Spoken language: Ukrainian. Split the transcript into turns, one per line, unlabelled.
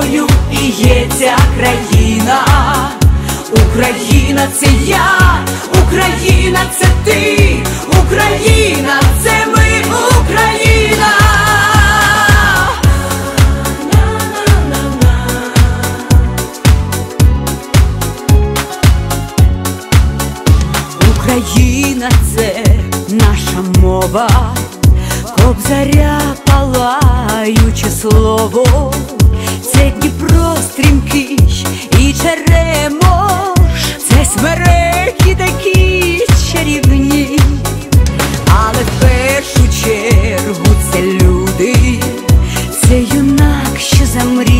тобою і є ця країна. Україна це я, Україна це ти, Україна це ми, Україна. Україна це наша мова, кобзаря палаюче слово, це Дніпро стрімкий і черемо, це смереки такі чарівні, але в першу чергу це люди, це юнак, що замріяно